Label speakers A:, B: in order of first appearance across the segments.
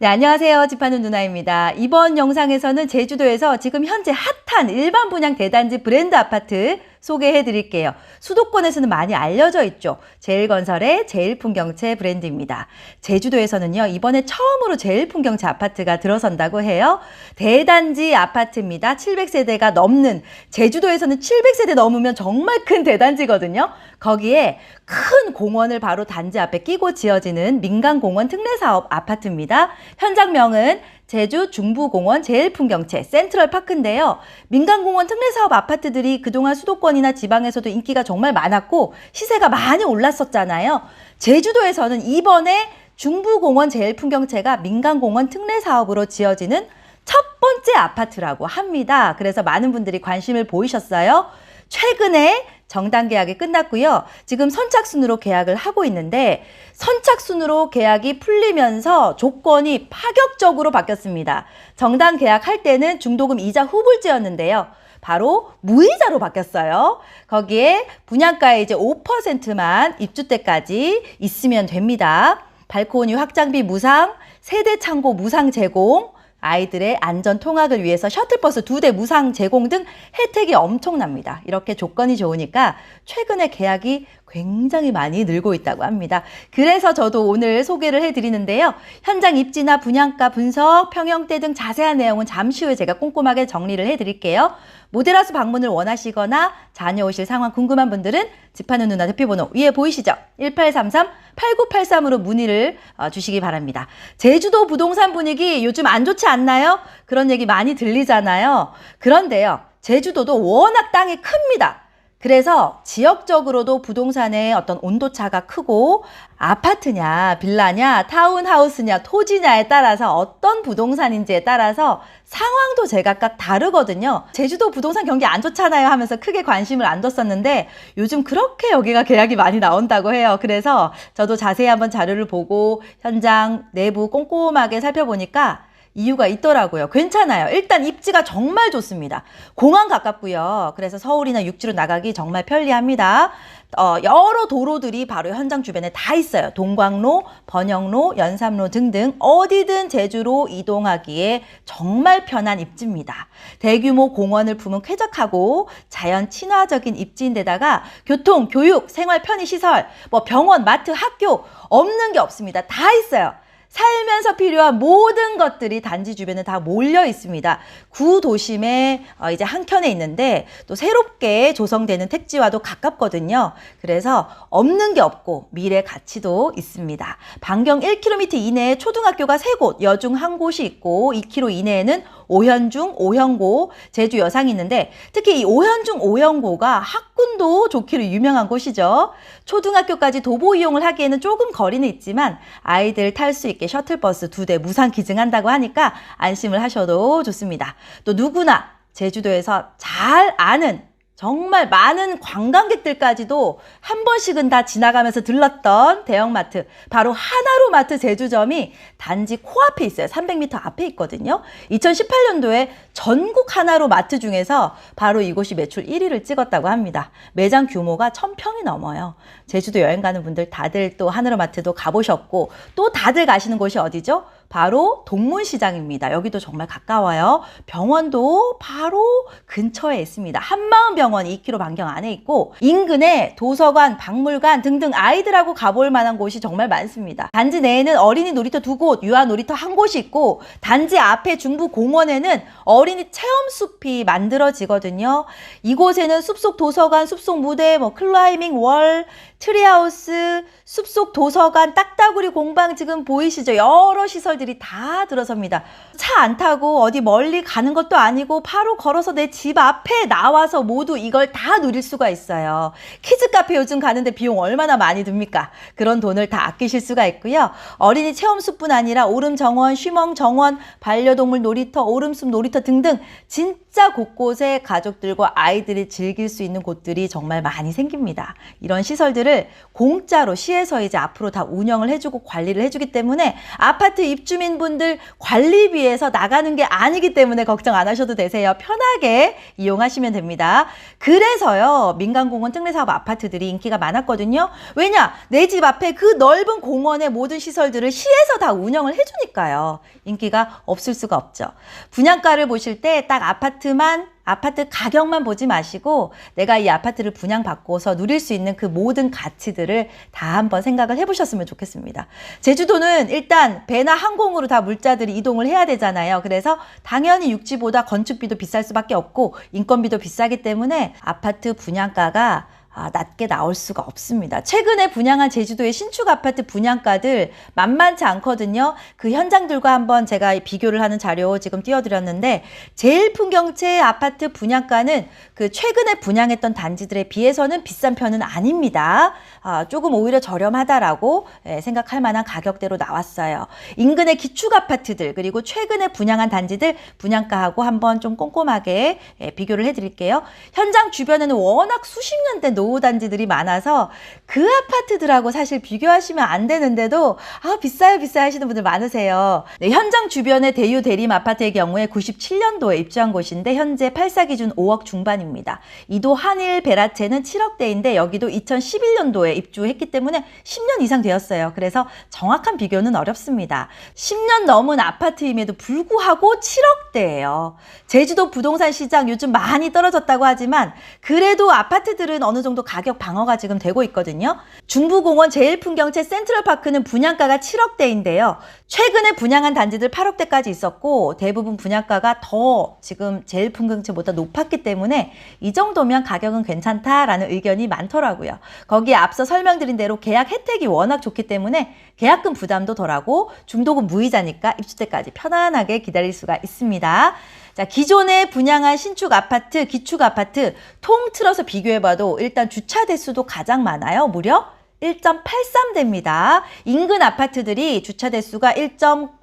A: 네, 안녕하세요. 집하는 누나입니다. 이번 영상에서는 제주도에서 지금 현재 핫한 일반 분양 대단지 브랜드 아파트 소개해 드릴게요. 수도권에서는 많이 알려져 있죠. 제일건설의 제일풍경채 브랜드입니다. 제주도에서는요, 이번에 처음으로 제일풍경채 아파트가 들어선다고 해요. 대단지 아파트입니다. 700세대가 넘는, 제주도에서는 700세대 넘으면 정말 큰 대단지거든요. 거기에 큰 공원을 바로 단지 앞에 끼고 지어지는 민간공원 특례사업 아파트입니다. 현장명은 제주 중부공원 제일풍경채 센트럴파크인데요. 민간공원 특례사업 아파트들이 그동안 수도권이나 지방에서도 인기가 정말 많았고 시세가 많이 올랐었잖아요. 제주도에서는 이번에 중부공원 제일풍경채가 민간공원 특례사업으로 지어지는 첫 번째 아파트라고 합니다. 그래서 많은 분들이 관심을 보이셨어요. 최근에 정당 계약이 끝났고요. 지금 선착순으로 계약을 하고 있는데 선착순으로 계약이 풀리면서 조건이 파격적으로 바뀌었습니다. 정당 계약할 때는 중도금 이자 후불제였는데요. 바로 무이자로 바뀌었어요. 거기에 분양가의 이제 5%만 입주 때까지 있으면 됩니다. 발코니 확장비 무상, 세대 창고 무상 제공, 아이들의 안전 통학을 위해서 셔틀버스 두 대 무상 제공 등 혜택이 엄청납니다. 이렇게 조건이 좋으니까 최근에 계약이 굉장히 많이 늘고 있다고 합니다. 그래서 저도 오늘 소개를 해드리는데요. 현장 입지나 분양가 분석, 평형대 등 자세한 내용은 잠시 후에 제가 꼼꼼하게 정리를 해드릴게요. 모델하우스 방문을 원하시거나 자녀 오실 상황 궁금한 분들은 집하는 누나 대표번호 위에 보이시죠? 1833-8983으로 문의를 어, 주시기 바랍니다. 제주도 부동산 분위기 요즘 안 좋지 않나요? 그런 얘기 많이 들리잖아요. 그런데요. 제주도도 워낙 땅이 큽니다. 그래서 지역적으로도 부동산의 어떤 온도차가 크고 아파트냐, 빌라냐, 타운하우스냐, 토지냐에 따라서 어떤 부동산인지에 따라서 상황도 제각각 다르거든요. 제주도 부동산 경기 안 좋잖아요 하면서 크게 관심을 안 뒀었는데 요즘 그렇게 여기가 계약이 많이 나온다고 해요. 그래서 저도 자세히 한번 자료를 보고 현장 내부 꼼꼼하게 살펴보니까 이유가 있더라고요. 괜찮아요. 일단 입지가 정말 좋습니다. 공항 가깝고요. 그래서 서울이나 육지로 나가기 정말 편리합니다. 어, 여러 도로들이 바로 현장 주변에 다 있어요. 동광로, 번영로, 연삼로 등등 어디든 제주로 이동하기에 정말 편한 입지입니다. 대규모 공원을 품은 쾌적하고 자연 친화적인 입지인데다가 교통, 교육, 생활 편의 시설, 뭐 병원, 마트, 학교 없는 게 없습니다. 다 있어요. 살면서 필요한 모든 것들이 단지 주변에 다 몰려 있습니다. 구도심에 어, 이제 한켠에 있는데 또 새롭게 조성되는 택지와도 가깝거든요. 그래서 없는 게 없고 미래 가치도 있습니다. 반경 1km 이내에 초등학교가 3곳, 여중 한 곳이 있고 2km 이내에는 오현중, 오현고, 제주 여상이 있는데 특히 이 오현중, 오현고가 학군도 좋기로 유명한 곳이죠. 초등학교까지 도보 이용을 하기에는 조금 거리는 있지만 아이들 탈 수 있게 셔틀버스 두 대 무상 기증한다고 하니까 안심을 하셔도 좋습니다. 또 누구나 제주도에서 잘 아는 정말 많은 관광객들까지도 한 번씩은 다 지나가면서 들렀던 대형마트, 바로 하나로마트 제주점이 단지 코앞에 있어요. 300m 앞에 있거든요. 2018년도에 전국 하나로마트 중에서 바로 이곳이 매출 1위를 찍었다고 합니다. 매장 규모가 1000평이 넘어요. 제주도 여행 가는 분들 다들 또 하나로마트도 가보셨고, 또 다들 가시는 곳이 어디죠? 바로 동문시장입니다. 여기도 정말 가까워요. 병원도 바로 근처에 있습니다. 한마음병원 2km 반경 안에 있고 인근에 도서관, 박물관 등등 아이들하고 가볼 만한 곳이 정말 많습니다. 단지 내에는 어린이 놀이터 두 곳, 유아 놀이터 한 곳이 있고 단지 앞에 중부 공원에는 어린이 체험 숲이 만들어지거든요. 이곳에는 숲속 도서관, 숲속 무대, 뭐 클라이밍 월, 트리하우스, 숲속 도서관, 딱따구리 공방 지금 보이시죠? 여러 시설들이 다 들어섭니다. 차 안 타고 어디 멀리 가는 것도 아니고 바로 걸어서 내 집 앞에 나와서 모두 이걸 다 누릴 수가 있어요. 키즈 카페 요즘 가는데 비용 얼마나 많이 듭니까? 그런 돈을 다 아끼실 수가 있고요. 어린이 체험숲뿐 아니라 오름 정원, 쉬멍 정원, 반려동물 놀이터, 오름숲 놀이터 등등 진짜 곳곳에 가족들과 아이들이 즐길 수 있는 곳들이 정말 많이 생깁니다. 이런 시설들을 공짜로 시에서 이제 앞으로 다 운영을 해주고 관리를 해주기 때문에 아파트 입주 입주민분들 관리비에서 나가는 게 아니기 때문에 걱정 안 하셔도 되세요. 편하게 이용하시면 됩니다. 그래서요, 민간공원 특례사업 아파트들이 인기가 많았거든요. 왜냐? 내 집 앞에 그 넓은 공원의 모든 시설들을 시에서 다 운영을 해주니까요. 인기가 없을 수가 없죠. 분양가를 보실 때 딱 아파트만 아파트 가격만 보지 마시고 내가 이 아파트를 분양받고서 누릴 수 있는 그 모든 가치들을 다 한번 생각을 해보셨으면 좋겠습니다. 제주도는 일단 배나 항공으로 다 물자들이 이동을 해야 되잖아요. 그래서 당연히 육지보다 건축비도 비쌀 수밖에 없고 인건비도 비싸기 때문에 아파트 분양가가 아, 낮게 나올 수가 없습니다. 최근에 분양한 제주도의 신축 아파트 분양가들 만만치 않거든요. 그 현장들과 한번 제가 비교를 하는 자료 지금 띄워드렸는데 제일 풍경채 아파트 분양가는 그 최근에 분양했던 단지들에 비해서는 비싼 편은 아닙니다. 아, 조금 오히려 저렴하다라고 예, 생각할 만한 가격대로 나왔어요. 인근의 기축 아파트들 그리고 최근에 분양한 단지들 분양가하고 한번 좀 꼼꼼하게 예, 비교를 해드릴게요. 현장 주변에는 워낙 수십 년대 노후 단지들이 많아서 그 아파트들하고 사실 비교하시면 안 되는데도 아 비싸요 비싸요 하시는 분들 많으세요. 네, 현장 주변의 대유 대림 아파트의 경우에 97년도에 입주한 곳인데 현재 84 기준 5억 중반입니다. 이도 한일 베라체는 7억대인데 여기도 2011년도에 입주했기 때문에 10년 이상 되었어요. 그래서 정확한 비교는 어렵습니다. 10년 넘은 아파트임에도 불구하고 7억대예요. 제주도 부동산 시장 요즘 많이 떨어졌다고 하지만 그래도 아파트들은 어느 정도 가격 방어가 지금 되고 있거든요. 중부공원 제일풍경채 센트럴파크는 분양가가 7억대인데요. 최근에 분양한 단지들 8억대까지 있었고 대부분 분양가가 더 지금 제일풍경채보다 높았기 때문에 이 정도면 가격은 괜찮다라는 의견이 많더라고요. 거기에 앞서 설명드린 대로 계약 혜택이 워낙 좋기 때문에 계약금 부담도 덜하고 중도금 무이자니까 입주 때까지 편안하게 기다릴 수가 있습니다. 자, 기존에 분양한 신축 아파트, 기축 아파트 통틀어서 비교해봐도 일단 주차 대수도 가장 많아요. 무려 1.83대입니다. 인근 아파트들이 주차 대수가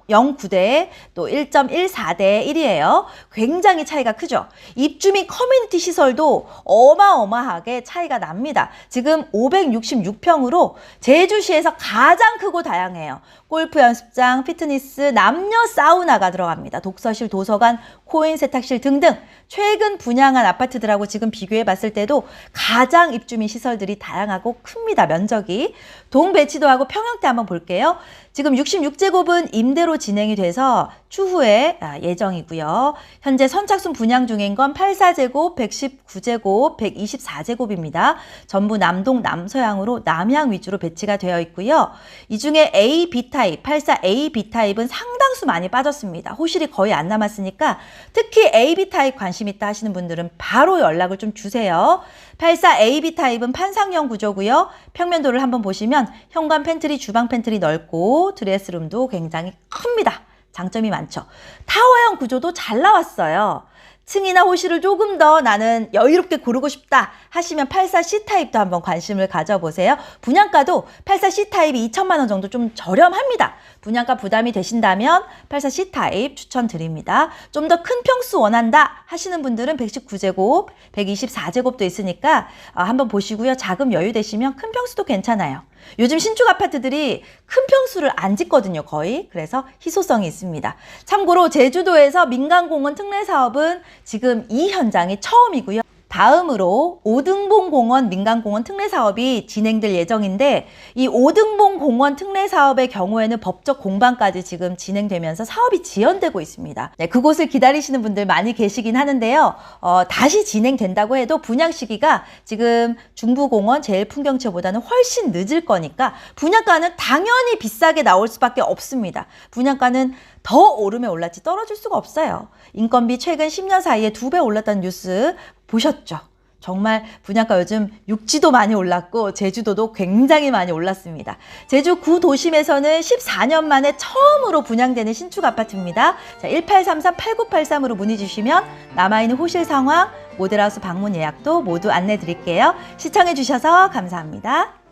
A: 1.09대 또 1.14대 1이에요. 굉장히 차이가 크죠. 입주민 커뮤니티 시설도 어마어마하게 차이가 납니다. 지금 566평으로 제주시에서 가장 크고 다양해요. 골프 연습장, 피트니스, 남녀 사우나가 들어갑니다. 독서실, 도서관, 코인 세탁실 등등 최근 분양한 아파트들하고 지금 비교해 봤을 때도 가장 입주민 시설들이 다양하고 큽니다. 면적이. 동 배치도 하고 평형대 한번 볼게요. 지금 66제곱은 임대로 진행이 돼서 추후에 아, 예정이고요. 현재 선착순 분양 중인 건 84제곱, 119제곱, 124제곱입니다. 전부 남동, 남서향으로 남향 위주로 배치가 되어 있고요. 이 중에 A, B 타입, 84 A, B 타입은 상당수 많이 빠졌습니다. 호실이 거의 안 남았으니까 특히 A, B 타입 관심 있다 하시는 분들은 바로 연락을 좀 주세요. 84 A, B 타입은 판상형 구조고요. 평면도를 한번 보시면 현관 팬트리, 주방 팬트리 넓고 드레스룸도 굉장히 큽니다. 장점이 많죠. 타워형 구조도 잘 나왔어요. 층이나 호실을 조금 더 나는 여유롭게 고르고 싶다 하시면 84C 타입도 한번 관심을 가져보세요. 분양가도 84C 타입이 2천만 원 정도 좀 저렴합니다. 분양가 부담이 되신다면 84C 타입 추천드립니다. 좀 더 큰 평수 원한다 하시는 분들은 119제곱, 124제곱도 있으니까 아, 한번 보시고요. 자금 여유 되시면 큰 평수도 괜찮아요. 요즘 신축 아파트들이 큰 평수를 안 짓거든요, 거의. 그래서 희소성이 있습니다. 참고로 제주도에서 민간공원 특례 사업은 지금 이 현장이 처음이고요. 다음으로 오등봉 공원 민간공원 특례 사업이 진행될 예정인데 이 오등봉 공원 특례 사업의 경우에는 법적 공방까지 지금 진행되면서 사업이 지연되고 있습니다. 네, 그곳을 기다리시는 분들 많이 계시긴 하는데요. 어, 다시 진행된다고 해도 분양 시기가 지금 중부공원 제일 풍경채보다는 훨씬 늦을 거니까 분양가는 당연히 비싸게 나올 수밖에 없습니다. 분양가는 더 오르면 올랐지 떨어질 수가 없어요. 인건비 최근 10년 사이에 두 배 올랐다는 뉴스 보셨죠? 정말 분양가 요즘 육지도 많이 올랐고 제주도도 굉장히 많이 올랐습니다. 제주 구도심에서는 14년 만에 처음으로 분양되는 신축 아파트입니다. 자, 1833-8983으로 문의 주시면 남아있는 호실 상황, 모델하우스 방문 예약도 모두 안내 드릴게요. 시청해 주셔서 감사합니다.